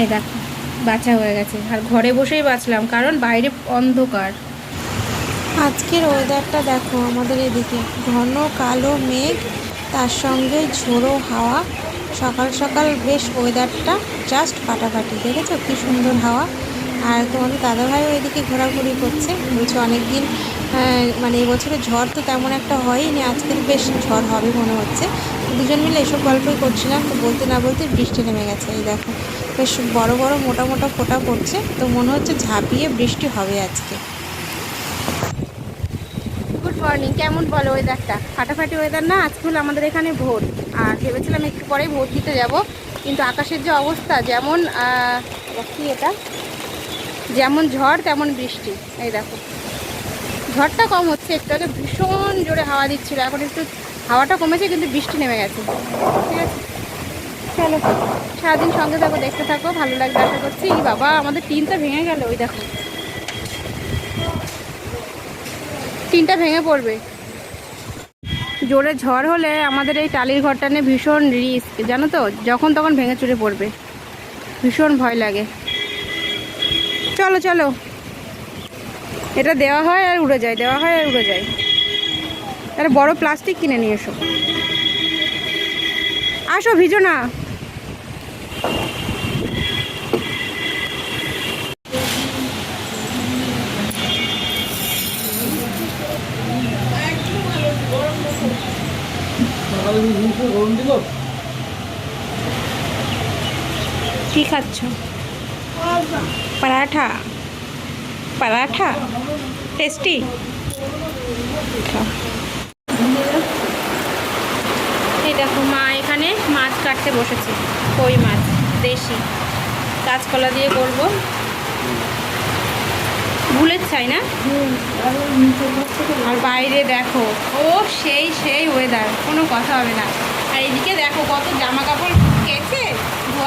এই দেখো বাঁচা হয়ে গেছে। আর ঘরে বসেই বাঁচলাম, কারণ বাইরে অন্ধকার। আজকের ওয়েদারটা দেখো আমাদের এদিকে। ঘন কালো মেঘ, তার সঙ্গে ঝোড়ো হাওয়া। সকাল সকাল বেশ ওয়েদারটা জাস্ট ফাটাফাটি, দেখেছ? কি সুন্দর হাওয়া। আর তোমাদের দাদাভাইও এদিকে ঘোরাঘুরি করছে। বলছে অনেকদিন আহ, মানে এবছরে ঝড় তো তেমন একটা হয়নি আজকের বেশ ঝড় হবে মনে হচ্ছে। দুজন মিলে এসব গল্পই করছিলাম তো বলতে না বলতে বৃষ্টি নেমে গেছে এই দেখো। বেশ বড় বড় মোটা মোটা ফোঁটা পড়ছে তো মনে হচ্ছে ঝাঁপিয়ে বৃষ্টি হবে আজকে। গুড মর্নিং কেমন বলো ওয়েদারটা ফাটাফাটি ওয়েদার না? আজকে হলো আমাদের এখানে ভোট আর ভেবেছিলাম একটু পরেই ভোট দিতে যাব কিন্তু আকাশের যে অবস্থা যেমন কি এটা? যেমন ঝড়, তেমন বৃষ্টি। এই দেখো। ঝড়টা কম হচ্ছে, একটু আগে ভীষণ জোরে হাওয়া দিচ্ছিল, এখন একটু হাওয়াটা কমেছে, কিন্তু বৃষ্টি নেমে গেছে। ঠিক আছে? চলো, সারাদিন সঙ্গে থাকো, দেখতে থাকো, ভালো লাগবে আশা করছি। বাবা, আমাদের টিনটা ভেঙে গেল, ওই দেখো। টিনটা ভেঙে পড়বে। জোরে ঝড় হলে আমাদের এই টালির ঘরটা নিয়ে ভীষণ রিস্ক, জানো তো? যখন তখন ভেঙে চুরে পড়বে। ভীষণ ভয় লাগে। চলো চলো। এটা দেওয়া হয় আর উড়ে যায় দেওয়া হয় আর উড়ে যায়। একটা বড় প্লাস্টিক কিনে নিয়ে এসো। আসো ভিজো না কি খাচ্ছ? পরাঠা পরাঠা টেস্টি এই দেখো মা এখানে মাছ কাটতে বসেছে, কই মাছ? দেশি। কাঁচকলা দিয়ে করব। ভুলের চাই না? আর বাইরে দেখো, ও সেই সেই ওয়েদার কোনো কথা হবে না। আর এদিকে দেখো কত জামা কাপড় কেচে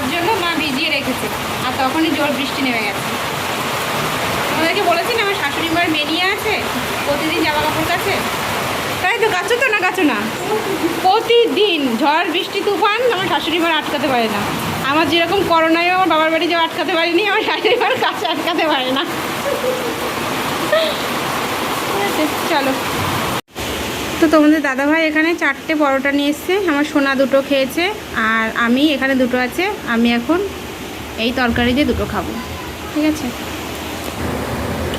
ধোয়ার জন্য মা ভিজিয়ে রেখেছে। আর তখনই জোর বৃষ্টি নেমে গেছে। তোমাদেরকে বলেছি না আমার শাশুড়ি মার মেনিয়ে আছে? প্রতিদিন জামা কাপড় কাছে? তাই তো কাছো তো না কাছো না? প্রতিদিন ঝড় বৃষ্টি তুফান আমার শাশুড়ি মার আটকাতে পারে না। আমার যেরকম করোনায় আমার বাবার বাড়ি যাওয়া আটকাতে পারিনি আমার শাশুড়ি মার কাছে আটকাতে পারে না। চলো। তো তোমাদের দাদাভাই এখানে চারটে পরোটা নিয়ে এসছে, আমার সোনা দুটো খেয়েছে, আর আমি এখানে দুটো আছে, আমি এখন এই তরকারি দিয়ে দুটো খাব। ঠিক আছে?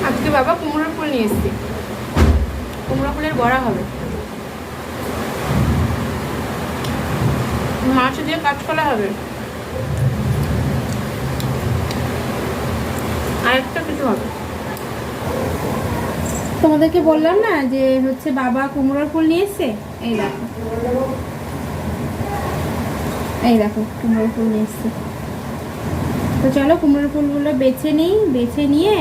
আজকে বাবা কুমড়ো ফুল নিয়ে এসছে। কুমড়ো ফুলের বড়া হবে। মাছ দিয়ে কাঁচকলা হবে। আরেকটা কিছু হবে। তোমাদেরকে বললাম না যে হচ্ছে বাবা কুমড়োর ফুল নিয়ে এই দেখো। এই দেখো, কুমড়োর ফুল নিয়ে তো চলো কুমড়োর ফুলগুলো বেছে নিই, বেছে নিয়ে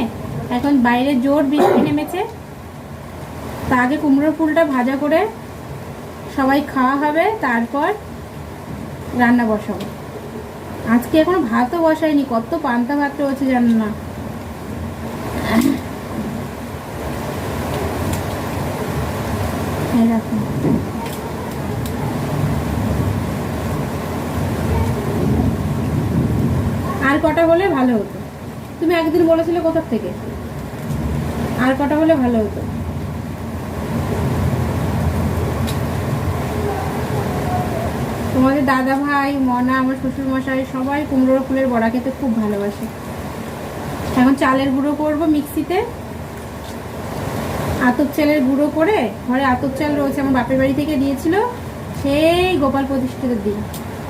এখন বাইরে জোর বৃষ্টি নেমেছে। তা আগে কুমড়োর ফুলটা ভাজা করে সবাই খাওয়া হবে, তারপর রান্না বসাবো। আজকে এখনও ভাতও বসায়নি, কত পান্তা ভাত রয়েছে জানো না? এই দেখো আর কটা হলে ভালো হতো? তুমি একদিন বলেছিলে কোথার থেকে? আর কটা হলে ভালো হতো? তোমাদের দাদা ভাই, মনা, আমার শ্বশুর মশাই সবাই কুমড়ো ফুলের বড়া খেতে খুব ভালোবাসে। এখন চালের গুঁড়ো করব মিক্সিতে। আতপ চালের গুঁড়ো করে ঘরে আতপ চাল রয়েছে, আমার বাপের বাড়ি থেকে দিয়েছিল, সেই গোপাল প্রতিষ্ঠিতের দিন।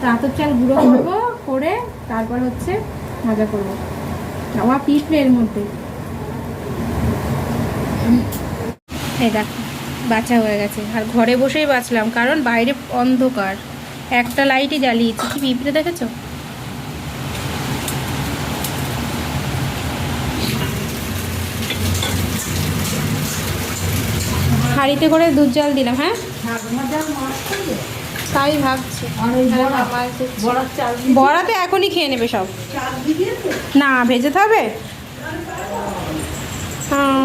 তো আতপ চাল গুঁড়ো করব, করে তারপর হচ্ছে ভাজা করব। আমার পিঁপড়ে এর মধ্যে। বাঁচা হয়ে গেছে। আর ঘরে বসেই বাঁচলাম, কারণ বাইরে অন্ধকার। একটা লাইটই জ্বালিয়েছি। কি পিঁপড়ে দেখেছ হাঁড়িতে করে দুধ জল দিলাম হ্যাঁ? তাই ভাবছি। বড়াতে এখনই খেয়ে নেবে সব। না ভেজে হবে। হ্যাঁ।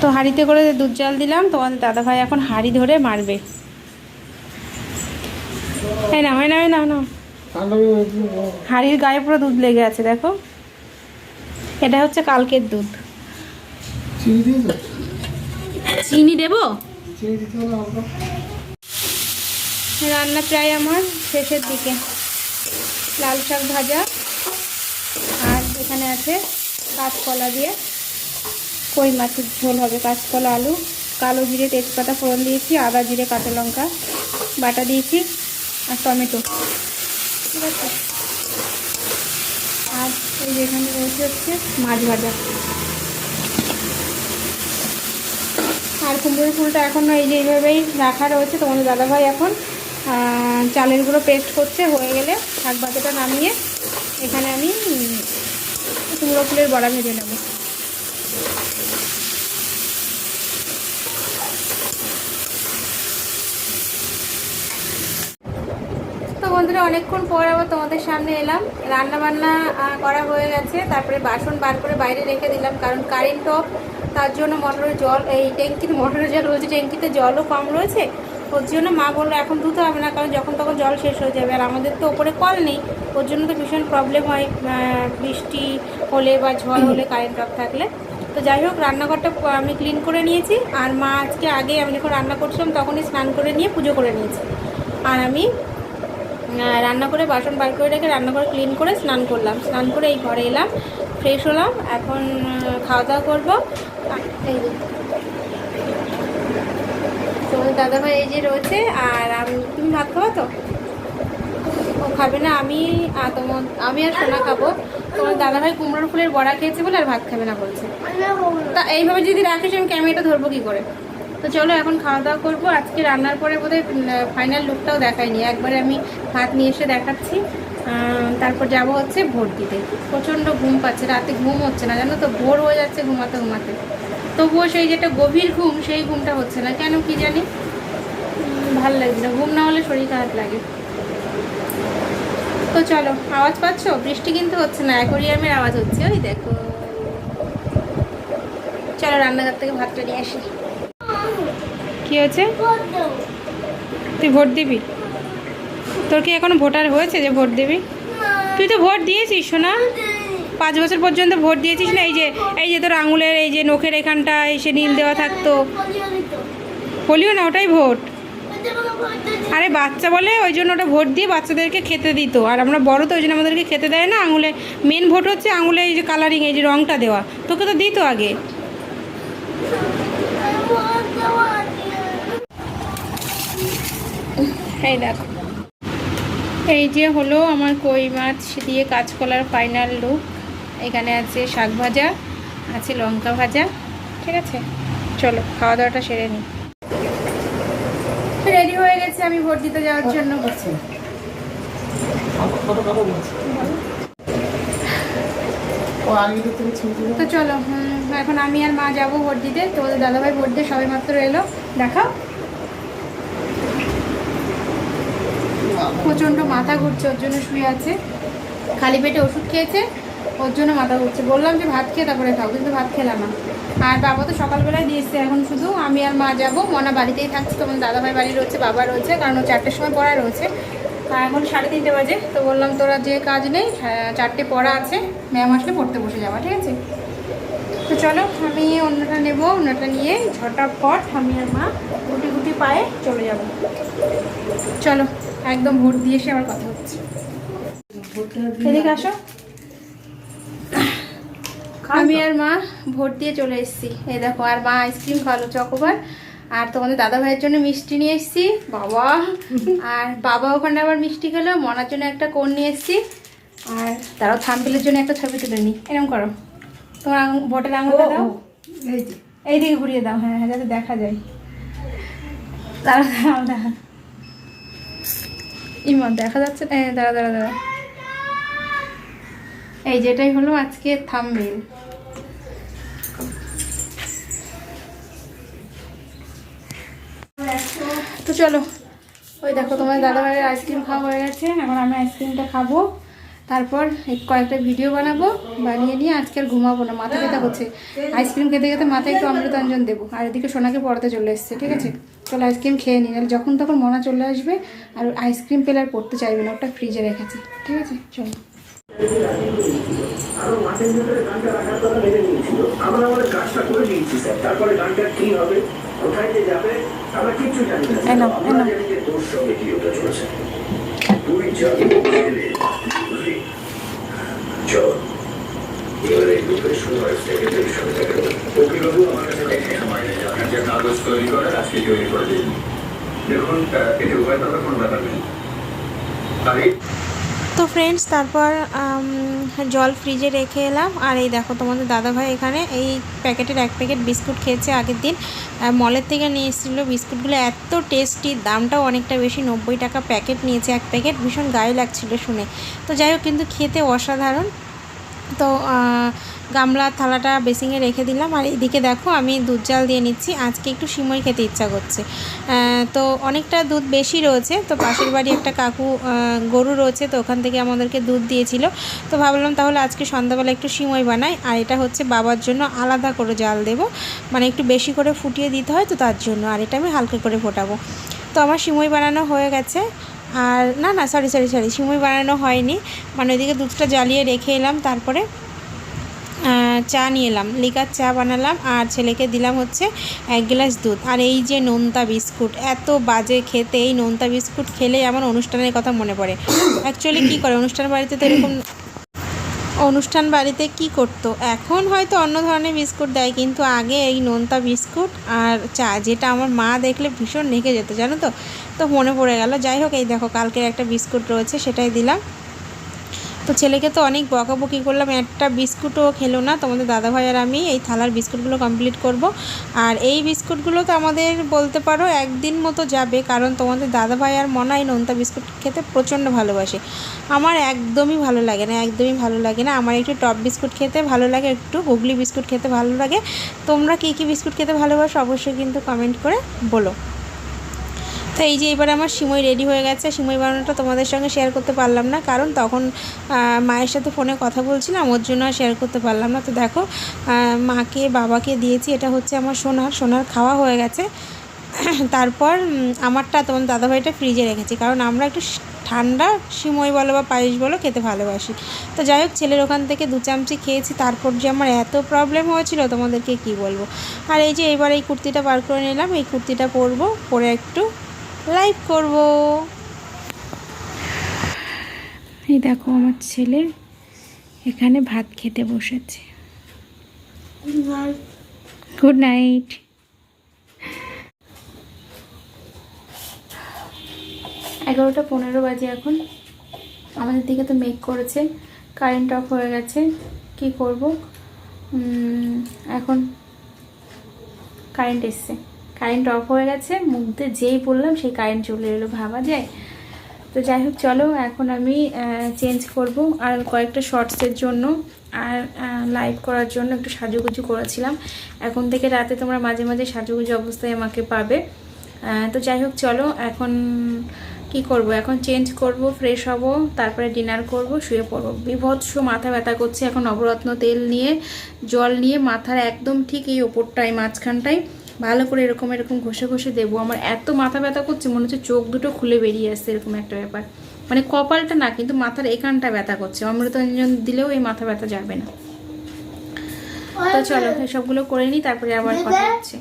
তো হাঁড়িতে করে দুধ জল দিলাম তোমাদের দাদাভাই এখন হাঁড়ি ধরে মারবে। এই না হয় না হয় না না হাড়ির গায়ে পুরো দুধ লেগে আছে দেখো। এটা হচ্ছে কালকের দুধ। চিনি চিনি দেবো? রান্না প্রায় আমার শেষের দিকে। লাল শাক ভাজা আর এখানে আছে কাঁচকলা দিয়ে কই মাছের ঝোল হবে? কাঁচকলা আলু কালো জিরে তেজপাতা ফোড়ন দিয়েছি আদা জিরে কাঁচা লঙ্কা বাটা দিয়েছি আর টমেটো। ঠিক আছে? আর এই যেখানে রয়েছে হচ্ছে মাছ ভাজা। আর কুমড়োর ফুলটা এখন এই যে এইভাবেই রাখা রয়েছে তোমাদের দাদাভাই এখন চালের গুঁড়ো পেস্ট করছে, হয়ে গেলে শাক বাতিটা নামিয়ে এখানে আমি কুমড়ো ফুলের বড়া ভেজে নেব তো বন্ধুরা, অনেকক্ষণ পর আবার তোমাদের সামনে এলাম। রান্না বান্না করা হয়ে গেছে। তারপরে বাসন বার করে বাইরে রেখে দিলাম, কারণ কারেন্ট অফ তার জন্য মোটরের জল, এই ট্যাঙ্কিতে মোটরের জল রয়েছে ট্যাঙ্কিতে জলও কম রয়েছে। ওর জন্য মা বলল, এখন ধুতে হবে না, কারণ যখন তখন জল শেষ হয়ে যাবে। আর আমাদের তো ওপরে কল নেই, ওর জন্য তো ভীষণ প্রবলেম হয় বৃষ্টি হলে বা ঝড় হলে কারেন্ট অফ থাকলে। তো যাই হোক, রান্নাঘরটা আমি ক্লিন করে নিয়েছি। আর মা আজকে আগে আমি যখন রান্না করছিলাম, তখনই স্নান করে নিয়ে পুজো করে নিয়েছি। আর আমি রান্না করে বাসন বার করে রেখে রান্না করে ক্লিন করে স্নান করলাম। স্নান করে এই ঘরে এলাম ফ্রেশ হলাম এখন খাওয়া দাওয়া করব। তোমার দাদাভাই এই যে রয়েছে আর আমি তুমি ভাত খাব তো? ও খাবে না আমি আর তোমার আমি আর সোনা খাব। তোমার দাদাভাই কুমড়োর ফুলের বড়া খেয়েছে বলে আর ভাত খাবে না বলছে। তা এইভাবে যদি রাখিস আমি ক্যামেরাটা ধরবো কি করে? তো চলো এখন খাওয়া দাওয়া করব। আজকে রান্নার পরে বোধহয় ফাইনাল লুকটাও দেখাইনি। একবারে আমি ভাত নিয়ে এসে দেখাচ্ছি। তারপর যাব হচ্ছে ভোট দিতে প্রচণ্ড ঘুম পাচ্ছে, রাতে ঘুম হচ্ছে না, জানো তো? ভোর হয়ে যাচ্ছে ঘুমাতে ঘুমাতে। তবুও সেই যেটা গভীর ঘুম, সেই ঘুমটা হচ্ছে না। কেন কি জানি? ভালো লাগছে না। ঘুম না হলে শরীর খারাপ লাগে। তো চলো, আওয়াজ পাচ্ছ? বৃষ্টি কিন্তু হচ্ছে না, অ্যাকোরিয়ামের আওয়াজ হচ্ছে। ওই দেখো। চলো রান্নাঘর থেকে ভাতটা নিয়ে আসি। কি হয়েছে? তুই ভোট দিবি? তোর কি এখনও ভোটার হয়েছে যে ভোট দিবি? তুই তো ভোট দিয়েছিস শোনা পাঁচ বছর পর্যন্ত ভোট দিয়েছিস না? এই যে এই যে তোর আঙুলের, এই যে নখের এখানটায় সে নীল দেওয়া থাকতো। বলিও না, ওটাই ভোট। আরে বাচ্চা বলে, ওই জন্য ওটা ভোট দিয়ে বাচ্চাদেরকে খেতে দিত। আর আমরা বড় তো, ওই জন্য আমাদেরকে খেতে দেয় না। আঙুলে মেন ভোট হচ্ছে আঙুলে এই যে কালারিং এই যে রংটা দেওয়া। তোকে তো দিত আগে। এই দেখো। এই যে হলো আমার কই মাছ দিয়ে কাঁচকলার ফাইনাল লুক এখানে আছে শাক ভাজা, আছে লঙ্কা ভাজা, ঠিক আছে? চলো খাওয়া দাওয়াটা সেরে নিই রেডি হয়ে গেছে আমি ভোট দিতে যাওয়ার জন্য। তো চলো এখন আমি আর মা যাব ভোট দিতে। তোমাদের দাদাভাই ভোট দিয়ে সবাই মাত্র এলো। দেখাও। প্রচণ্ড মাথা ঘুরছে ওর জন্য শুয়ে আছে। খালি পেটে ওষুধ খেয়েছে ওর জন্য মাথা ঘুরছে। বললাম যে ভাত খেয়ে তারপরে খাও কিন্তু ভাত খেলাম না। আর বাবা তো সকালবেলায় দিয়েছে এখন শুধু আমি আর মা যাব। মনা বাড়িতেই থাকছে তোমার দাদাভাই বাড়ি রয়েছে বাবা রয়েছে কারণ ও চারটের সময় পড়া রয়েছে। আর এখন সাড়ে তিনটে বাজে তো বললাম তোরা যে কাজ নেই হ্যাঁ, চারটে পড়া আছে ম্যাম আসলে পড়তে বসে যাবা ঠিক আছে? তো চলো আমি অন্যটা নেব অন্যটা নিয়ে ঝটাপট আমি আর মা গুটি গুটি পায়ে চলে যাব। চলো। একদম ভোট দিয়ে এসে আবার কথা হচ্ছে। এদিকে আসো। আমি আর মা ভোট দিয়ে চলে এসেছি। এই দেখো আর মা আইসক্রিম খাওয়ালো চকোবার। আর তোমাদের দাদা ভাইয়ের জন্য মিষ্টি নিয়ে এসেছি। বাবা। আর বাবা ওখানে আবার মিষ্টি খেলো মনার জন্য একটা কোন নিয়ে এসেছি। আর তারাও থাম্পেলের জন্য একটা ছবি তুলে নি। এরকম করো। তোমার ভোটের আঙুলটা দাও। এইদিকে ঘুরিয়ে দাও হ্যাঁ হ্যাঁ যাতে দেখা যায়। দাঁড়াও দেখা ইমা দেখা যাচ্ছে না? দাঁড়া দাঁড়া দাঁড়া। এই যেটাই হলো আজকে থাম্বনেল তো চলো, ওই দেখো তোমার দাদাভাইয়ের আইসক্রিম খাওয়া হয়ে গেছে। এখন আমি আইসক্রিমটা খাব। তারপর কয়েকটা ভিডিও বানাবো, বানিয়ে নিয়ে আজকে আর ঘুমাবো না, মাথা ব্যথা করছে। আইসক্রিম খেতে খেতে মাথায় একটু অমৃতাঞ্জন দেবো। আর এদিকে সোনাকে পড়াতে চলে এসছে, ঠিক আছে? চলো আইসক্রিম খেয়ে নিই নাহলে যখন তখন মনা চলে আসবে আর আইসক্রিম পেলে আর পড়তে চাইবে না ওটা ফ্রিজে রেখেছি ঠিক আছে? চলো। চল। এবারে সময় উকিলবাবু আমার কাছে দেখে আপনার যে কাগজ তৈরি করার আজকে তৈরি করে দিন। দেখুন এতে করার কোনো ব্যাপার নেই তো ফ্রেন্ডস তারপর জল ফ্রিজে রেখে এলাম। আর এই দেখো তোমাদের দাদাভাই এখানে এই প্যাকেটের এক প্যাকেট বিস্কুট খেয়েছে আগের দিন। মলের থেকে নিয়ে এসেছিল বিস্কুটগুলো এত টেস্টি দামটাও অনেকটা বেশি নব্বই টাকা প্যাকেট নিয়েছে এক প্যাকেট ভীষণ গায়ে লাগছিল শুনে। তো যাই হোক কিন্তু খেতে অসাধারণ। তো গামলা থালাটা বেসিংয়ে রেখে দিলাম। আর এদিকে দেখো, আমি দুধ জাল দিয়ে নিচ্ছি। আজকে একটু সিমই খেতে ইচ্ছা করছে। তো অনেকটা দুধ বেশি রয়েছে। তো পাশের বাড়ি একটা কাকু গরু রয়েছে, তো ওখান থেকে আমাদেরকে দুধ দিয়েছিল। তো ভাবলাম তাহলে আজকে সন্ধ্যাবেলা একটু সিমই বানাই। আর এটা হচ্ছে বাবার জন্য আলাদা করে জাল দেব। মানে একটু বেশি করে ফুটিয়ে দিতে হয় তো তার জন্য। আর এটা আমি হালকা করে ফোটাবো। তো আমার সিমই বানানো হয়ে গেছে। আর না না সরি সরি সরি সিমই বানানো হয়নি। মানে ওইদিকে দুধটা জ্বালিয়ে রেখে এলাম, তারপরে চা নিয়ে এলাম। লিকার চা বানালাম আর ছেলেকে দিলাম হচ্ছে এক গ্লাস দুধ। আর এই যে নোনতা বিস্কুট, এত বাজে খেতে, এই নোনতা বিস্কুট খেলেই আমার অনুষ্ঠানের কথা মনে পড়ে। অ্যাকচুয়ালি কী করে? অনুষ্ঠান বাড়িতে তো এরকম অনুষ্ঠান বাড়িতে কি করতো? এখন হয়তো অন্য ধরনের বিস্কুট দেয়, কিন্তু আগে এই নোনতা বিস্কুট আর চা, যেটা আমার মা দেখলে ভীষণ রেখে যেত, জানো তো? তো মনে পড়ে গেল। যাই হোক, এই দেখো, কালকের একটা বিস্কুট রয়েছে, সেটাই দিলাম। তো ছেলেকে তো অনেক বকাবকি করলাম, একটা বিস্কুটও খেলো না। তোমাদের দাদাভাই আর আমি এই থালার বিস্কুটগুলো কমপ্লিট করব। আর এই বিস্কুটগুলো তো আমাদের বলতে পারো একদিন মতো যাবে, কারণ তোমাদের দাদাভাই আর মনাই নোনতা বিস্কুট খেতে প্রচণ্ড ভালোবাসে। আমার একদমই ভালো লাগে না, একদমই ভালো লাগে না। আমার একটু টপ বিস্কুট খেতে ভালো লাগে, একটু গুগলি বিস্কুট খেতে ভালো লাগে। তোমরা কী কী বিস্কুট খেতে ভালোবাসো অবশ্যই কিন্তু কমেন্ট করে বলো। তো এই যে এবার আমার সিমই রেডি হয়ে গেছে, সিমই বানানোটা তোমাদের সঙ্গে শেয়ার করতে পারলাম না, কারণ তখন মায়ের সাথে ফোনে কথা বলছিলাম, ওর জন্য শেয়ার করতে পারলাম না। তো দেখো মাকে, বাবাকে দিয়েছি, এটা হচ্ছে আমার সোনার সোনার খাওয়া হয়ে গেছে। তারপর আমারটা তোমার দাদাভাইটা ফ্রিজে রেখেছি, কারণ আমরা একটু ঠান্ডা সিমই বলো বা পায়েস বলো খেতে ভালোবাসি। তো যাই হোক, ছেলের ওখান থেকে দু চামচি খেয়েছি, তারপর যে আমার এত প্রবলেম হয়েছিল, তোমাদেরকে কি বলব? আর এই যে এবার এই কুর্তিটা বার করে নিলাম, এই কুর্তিটা পরবো, পরে একটু লাইভ করব। এই দেখো আমার ছেলে এখানে ভাত খেতে বসেছে। গুড নাইট এগারোটা পনেরো বাজে এখন। আমাদের দিকে তো মেক করেছে কারেন্ট অফ হয়ে গেছে, কি করব? এখন কারেন্ট এসছে। কারেন্ট অফ হয়ে গেছে মুখ দিয়ে যেই বললাম সেই কারেন্ট চলে এলো, ভাবা যায়। তো যাই হোক, চলো এখন আমি চেঞ্জ করব। আর কয়েকটা শর্টসের জন্য, আর লাইভ করার জন্য একটু সাজুগুজু করেছিলাম। এখন থেকে রাতে তোমরা মাঝে মাঝে সাজুগুজু অবস্থায় আমাকে পাবে। তো যাই হোক, চলো এখন কি করব? এখন চেঞ্জ করব ফ্রেশ হব, তারপরে ডিনার করব, শুয়ে পড়ব। বিভৎস মাথা ব্যথা করছে এখন নবরত্ন তেল নিয়ে, জল নিয়ে, মাথার একদম ঠিক এই ওপরটায়, মাঝখানটায়। ভালো করে এরকম এরকম ঘষে ঘষে দেবো। আমার এত মাথা ব্যথা করছে মনে হচ্ছে চোখ দুটো খুলে বেরিয়ে আসছে এরকম একটা ব্যাপার। মানে কপালটা না কিন্তু মাথার এখানটা ব্যথা করছে। অমৃতঞ্জন দিলেও এই মাথা ব্যথা যাবে না। তো চলো সবগুলো করে নিই তারপরে আবার কথা হচ্ছে।